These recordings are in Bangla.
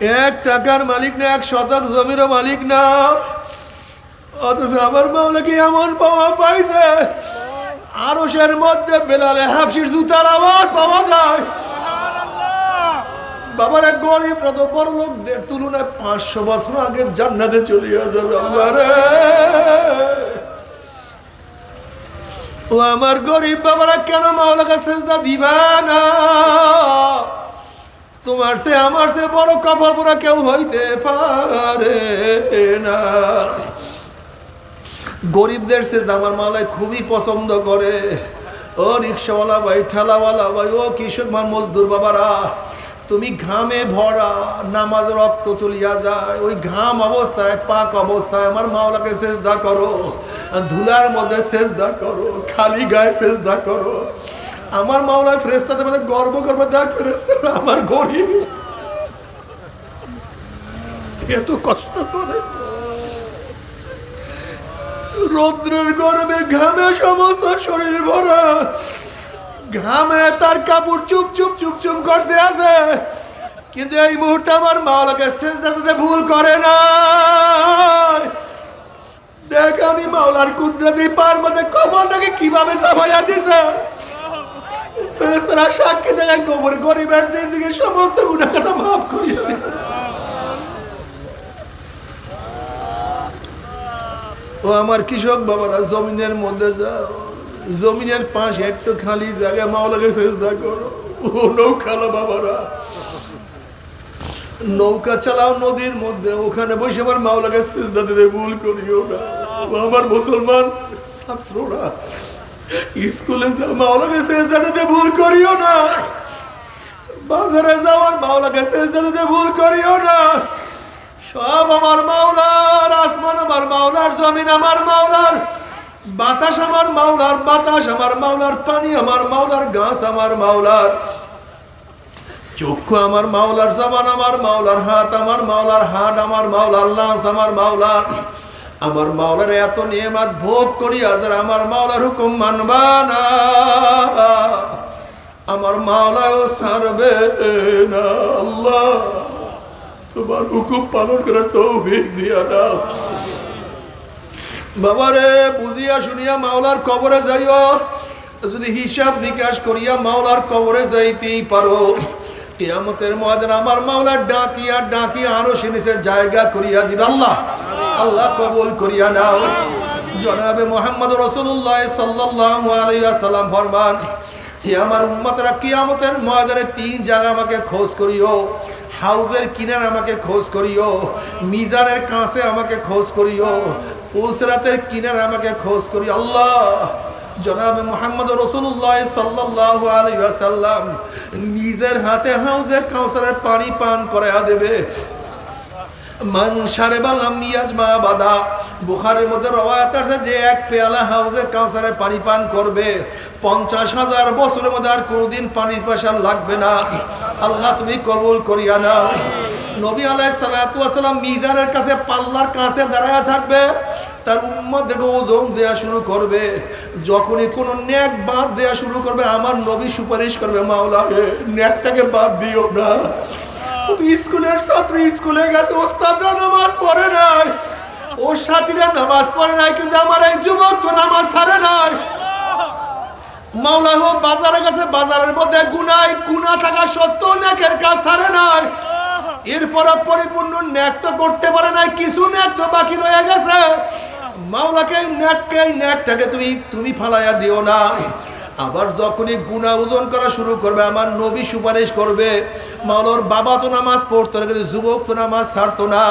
এক টাকার মালিক না, এক শতক জমিরও মালিক না। অথচ আমার মাওলাকে এমন পাওয়া পাইছে? আরসের মধ্যে বেলালে হাফসির জুতার আওয়াজ পাওয়া যায়। বাবার এক গরিব তো বড় লোকদের তুলনায় পাঁচশো বছর আগে জান্নাতে চলে যাবে আল্লাহ রে। ও আমার গরিব বাবারা, কেন মাওলাকে সেজদা দিবা না? তোমার সে, আমার সে বড় কপাল পরা কেউ হইতে পারে না। গরিবদের সেজদা আমার মালায় খুবই পছন্দ করে। ও রিক্সাওয়ালা ভাই, ঠেলাওয়ালা ভাই, ও কিশোর মান মজদুর বাবারা, তুমি ঘামে ভরা নামাজ রক্ত চলিয়া যায়। ওই ঘাম অবস্থায়, পাক অবস্থায় আমার মাওলাকে সেজদা করো। ধুলার মধ্যে সেজদা করো, খালি গায়ে সেজদা করো। আমার মাওলায় ফেরেস্তাতে মধ্যে গর্ব করবে দেখ ফেরেস্তারা আমার গরিব। এত কষ্ট করে। রৌদ্রের গরমে ঘামে সমস্ত শরীর ভরা। ঘামে তার কাপড় চুপ চুপ চুপ চুপ করতে আছে। কিন্তু এই মুহূর্তে আমার মাওলাকে শেষ দাঁড়াতে ভুল করে না দেখ আমি মাওলার কুদরতি পার মধ্যে কবরটাকে কীভাবে সাফাইয়া দিছে? ফেরেস্তারা সাক্ষী দেয় গোবর গরিবের জিন্দিগির সমস্ত গুণাখাতা মাফ করিয়া ও আমার কৃষক বাবারা, জমিনের মধ্যে যাও। জমিনের পাশে একটু খালি জায়গা, মাওলাকে চেষ্টা করো। ও নৌকালা বাবারা। নৌকা চালাও নদীর মধ্যে, ওখানে বসে আমার মাওলাকে চেষ্টা দিতে ভুল করিও না। ও আমার মুসলমান ছাত্ররা। স্কুলে যাও মাওলাকে চেষ্টা দিতে ভুল করিও না বাজারে যাওয়ার মাওলাকে চেষ্টা দিতে ভুল করিও না সব আমার মাওলার আসমান আমার মাওলার জমিন আমার মাওলার বাতাস আমার মাওলার বাতাস আমার মাওলার পানি আমার মাওলার গাছ আমার মাওলার চক্ষু আমার মাওলার জবান আমার মাওলার হাত আমার মাওলার হাট আমার মাওলার লাশ আমার মাওলার আমার মাওলার এত নিয়মাত ভোগ করি আজার আমার মাওলার হুকুম মানবা না, আমার মাওলাও ছাড়বে না, আল্লাহ। তোমার হুকুম পালন করার তৌফিক দিয়া দাও। বাবারে, বুঝিয়া শুনিয়া মাওলার কবরে যাইও। যদি হিসাব নিকাশ করিয়া মাওলার কবরে যাইতেই পারো। কেয়ামতের ময়দান আমার মাওলার ডাকিয়া ডাকিয়া আরও সে জায়গা করিয়া দিন আল্লাহ। আল্লাহ কবুল করিয়া নাও। জনাবে মোহাম্মদ রসুল্লাহ সাল্লাহ আলাইয়া সাল্লাম ফরমান, হে আমার উম্মতরা, কিয়ামতের ময়দানে তিন জায়গা আমাকে খোঁজ করিও, হাউজের কিনার আমাকে খোঁজ করিও, মিজানের কাছে আমাকে খোঁজ করিও পুসরাতের কিনার আমাকে খোঁজ করি আল্লাহ, জনাবে মোহাম্মদ রসুল্লাহ সাল্লাহ আলাইসাল্লাম নিজের হাতে হাউজে কাউসারের পানি পান করাইয়া দেবে। মা বাদা। বুখারের মধ্যে আছে যে এক পেয়ালা পানি পান করবে। পঞ্চাশ হাজার বছরের মধ্যে আর কোনোদিন পানির লাগবে না। আল্লাহ তুমি কবুল করিয়া নাও। নবী আলাই মিজানের কাছে পাল্লার কাছে দাঁড়ায় থাকবে। তার উম্মদের ওজন দেয়া শুরু করবে। যখনই কোনো ন্যাক বাদ দেয়া শুরু করবে, আমার নবী সুপারিশ করবে মাওলা ন্যাকটাকে বাদ দিও না। শুধু স্কুলের ছাত্র স্কুলে গেছে, ওস্তাদরা নামাজ পড়ে নাই। ওর সাথীরা নামাজ পড়ে নাই, কিন্তু আমার এই যুবক তো নামাজ ছাড়ে নাই। মাওলা বাজারে গেছে, বাজারের মধ্যে গুনাই গুনা থাকা সত্ত্বেও নেকের কাজ ছাড়ে নাই। এরপর পরিপূর্ণ ন্যাক তো করতে পারে নাই, কিছু ন্যাক তো বাকি রয়ে গেছে। মাওলাকে ন্যাককে ন্যাকটাকে তুমি তুমি ফালাইয়া দিও না। আবার যখনই গুণা ওজন করা শুরু করবে, আমার নবী সুপারিশ করবে, মাওলার বাবা তো নামাজ পড়তো না, কিন্তু যুবক তো নামাজ ছাড়তো না,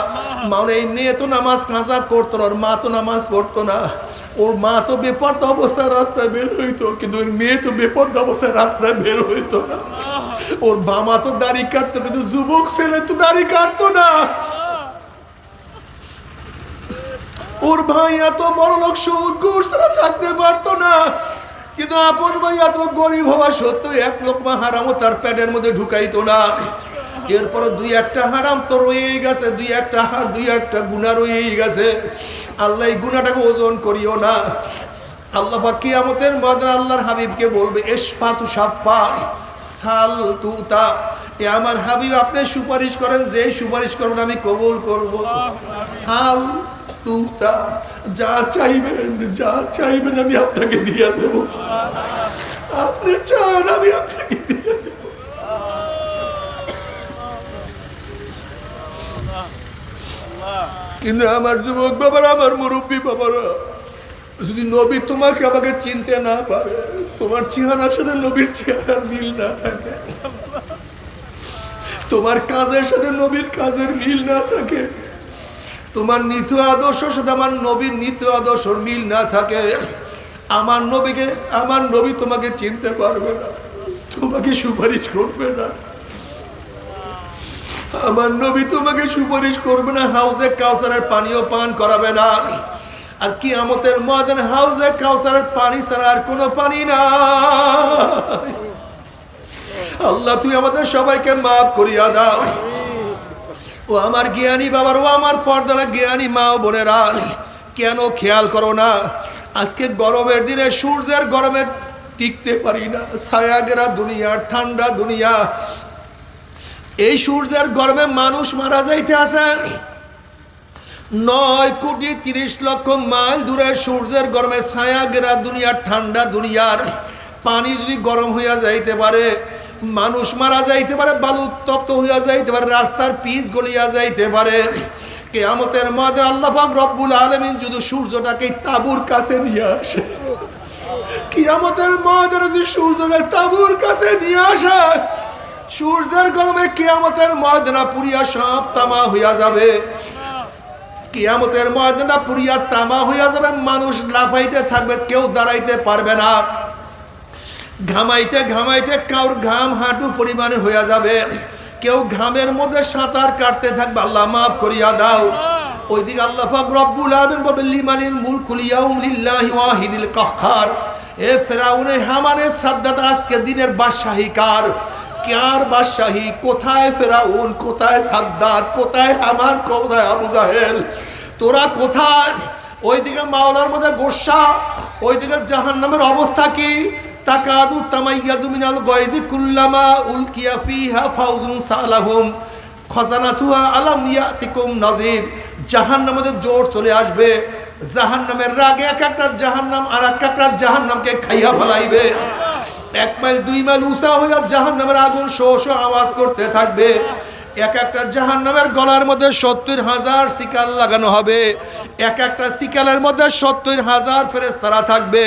মাওলা এই মেয়ে তো নামাজ কাঁচা করতো না ওর মা তো নামাজ পড়তো না। ওর মা তো বেপর্দা অবস্থায় রাস্তায় বের হইতো, কিন্তু ওর মেয়ে তো বেপর্দা অবস্থায় রাস্তায় বের হইতো না। ওর বাবা তো দাড়ি কাটতো, কিন্তু যুবক ছেলে তো দাড়ি কাটতো না। ওর ভাই এত বড় লোক সুদ ঘুষ থাকতে পারতো না। কিন্তু আপন ভাই এত গরিব হওয়া সত্ত্বেও এক লোকমা হারামও তার পেটের মধ্যে ঢুকাইতো না। এরপরে দুই একটা হারাম তো রয়েই গেছে দুই একটা হাত দুই একটা গুণা রয়েই গেছে। আল্লাহ এই গুণাটাকে ওজন করিও না। আল্লাহ পাক কিয়ামতের ময়দানে আল্লাহর হাবিবকে বলবে এসপা তু সাপ্পা সাল তুতা। এ আমার হাবিব আপনি সুপারিশ করেন যে সুপারিশ করবেন আমি কবুল করব। সাল যা চাইবেন যা চাইবেন আমি আপনাকে দিয়ে দেব। আপনি চান, আমি আপনাকে কিন্তু আমার যুবক বাবারা, আমার মুরব্বী বাবারা, যদি নবী তোমাকে আমাকে চিনতে না পারে, তোমার চেহারার সাথে নবীর চেহারার মিল না থাকে। তোমার কাজের সাথে নবীর কাজের মিল না থাকে। তোমার নীতি আদর্শের সাথে আমার নবীর নীতি আদর্শর মিল না থাকে। আমার নবীকে, আমার নবী তোমাকে চিনতে পারবে না। তোমাকে সুপারিশ করবে না। আমার নবী তোমাকে সুপারিশ করবে না, হাউজে কাউসারের পানিও পান করাবে না। আর কি আমতের ময়দান হাউজে কাউসারের পানি ছাড়া আর কোনো পানি না আল্লাহ, তুই আমাদের সবাইকে মাফ করিয়া দাও। ও আমার জ্ঞানী বাবার, ও আমার পর্দারা জ্ঞানী মা ও বোনেরা, কেন খেয়াল করো না? আজকে গরমের দিনে সূর্যের গরমে টিকতে পারি না। ছায়াগেরা দুনিয়া, ঠান্ডা দুনিয়া। এই সূর্যের গরমে মানুষ মারা যাইতে আছে। নয় কোটি তিরিশ লক্ষ মাইল দূরে সূর্যের গরমে ছায়া গেরা দুনিয়ার ঠান্ডা দুনিয়ার পানি যদি গরম হইয়া যাইতে পারে মানুষ মারা যাইতে পারে, বালু উত্তপ্ত হইয়া যাইতে পারে, রাস্তার পিচ গলিয়া যাইতে পারে। কেয়ামতের মাঝে আল্লাহ পাক রব্বুল আলমিন যদি সূর্যটাকে তাবুর কাছে নিয়ে আসে, কিয়ামতের মাঝে যদি সূর্যকে তাবুর কাছে নিয়ে আসে, সূর্যের গরমে কিয়ামতের ময়দানা পুরিয়া সব তামা হইয়া যাবে। কিয়ামতের ময়দানা পুরিয়া তামা হইয়া যাবে, মানুষ লাফাইতে থাকবে, কেউ দাঁড়াইতে পারবে না। ঘামাইতে ঘামাইতে কাউর ঘাম হাঁটু পরিমাণে হইয়া যাবে। কেউ ঘামের মধ্যে সাঁতার কাটতে থাকবে, আল্লাহ মাফ করিয়া দাও। ওইদিকে আল্লাহ পাক রব্বুল আলামিন বলে লিমানিল ইয়াউম লিল্লাহি ওয়াহিদিল এ ফেরাউনে হামানে সাদ্দাত আজকে দিনের বাদশাহী কার? কার বাদশাহী? কোথায় ফেরাউন? কোথায় সাদ্দাত? কোথায় হামান কোথায় আবু জাহেল? তোরা কোথায়? ওইদিকে মাওলার মধ্যে গোসা, ওইদিকে জাহান্নামের অবস্থা কি? তাকাদু তামাইয়াজু মিনাল গয়জি কুল্লামা উলকিয়া ফিহা ফাউজুন সালাহুম। খজানাতুহা আলাম ইয়াতিকুম নজির জাহান্নামের জোর চলে আসবে। জাহান্নামের রাগে এক একটা জাহান্নাম আর এক একটা জাহান্নামকে খাইয়া ফেলাইবে। এক মাইল, দুই মাইল উঁচা হইয়া জাহান্নামের আগুন শো শো আওয়াজ করতে থাকবে। এক একটা জাহান্নামের গলার মধ্যে সত্তর হাজার শিকাল লাগানো হবে। এক একটা শিকালের মধ্যে সত্তর হাজার ফেরেস্তারা থাকবে।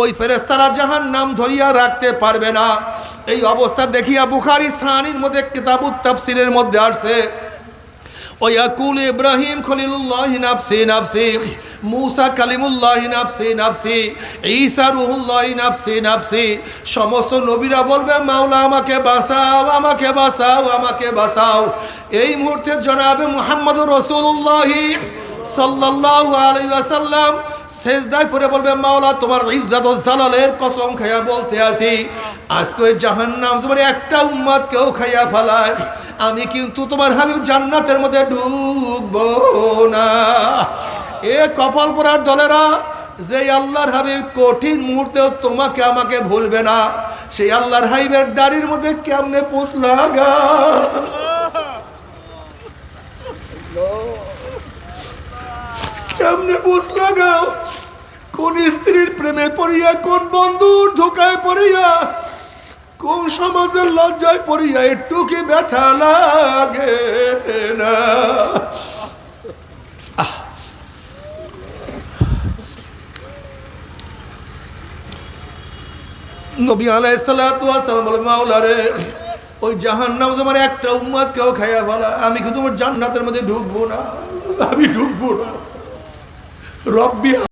ওই ফেরেস্তারা জাহান নাম ধরিয়া রাখতে পারবে না। এই অবস্থা দেখিয়া বুখারি সানির মধ্যে, কিতাবুত তাফসিরের মধ্যে আসছে ওয়াকুল ইব্রাহিম খলিলুল্লাহ নাফসি নাফসি, মুসা কালিমুল্লাহ নাফসি নাফসি, ঈসা রুহুল্লাহ নাফসি নাফসি, সমস্ত নবীরা বলবে, মাওলা আমাকে বাঁচাও আমাকে বাঁচাও আমাকে বাঁচাও। এই মুহূর্তে জনাবে মুহাম্মদুর রসুল্লাহ সাল্লাল্লাহু আলাইহি ওয়াসাল্লাম সেজদায় পরে বলবে, মাওলা, তোমার ইজ্জত জালালের কসম খাইয়া বলতে আসি। আজকে ওই জাহান্নাম তোমার একটা উম্মাদ কেউ খাইয়া ফেলায়। আমি কিন্তু তোমার হাবিব জান্নাতের মধ্যে ঢুকবো না। এ কপাল পরার দলেরা যে আল্লাহর হাবিব কঠিন মুহূর্তেও তোমাকে আমাকে ভুলবে না, সেই আল্লাহর হাবিবের দাড়ির মধ্যে কেমনে পোষ লাগা? লাগাও। কোন স্ত্রীর প্রেমে পড়িয়া, কোন বন্ধুর ধোকায় পড়িয়া, কোন সমাজের লজ্জায় পড়িয়া একটু কি ব্যথা লাগে না। নবী আলাইসালাম বলে মাওলা রে ওই জাহান্নাম আমার একটা উম্মাদ কেউ খাইয়া বলা আমি কিন্তু তোমার জান্নাতের মধ্যে ঢুকবো না? আমি ঢুকবো না। রব্বি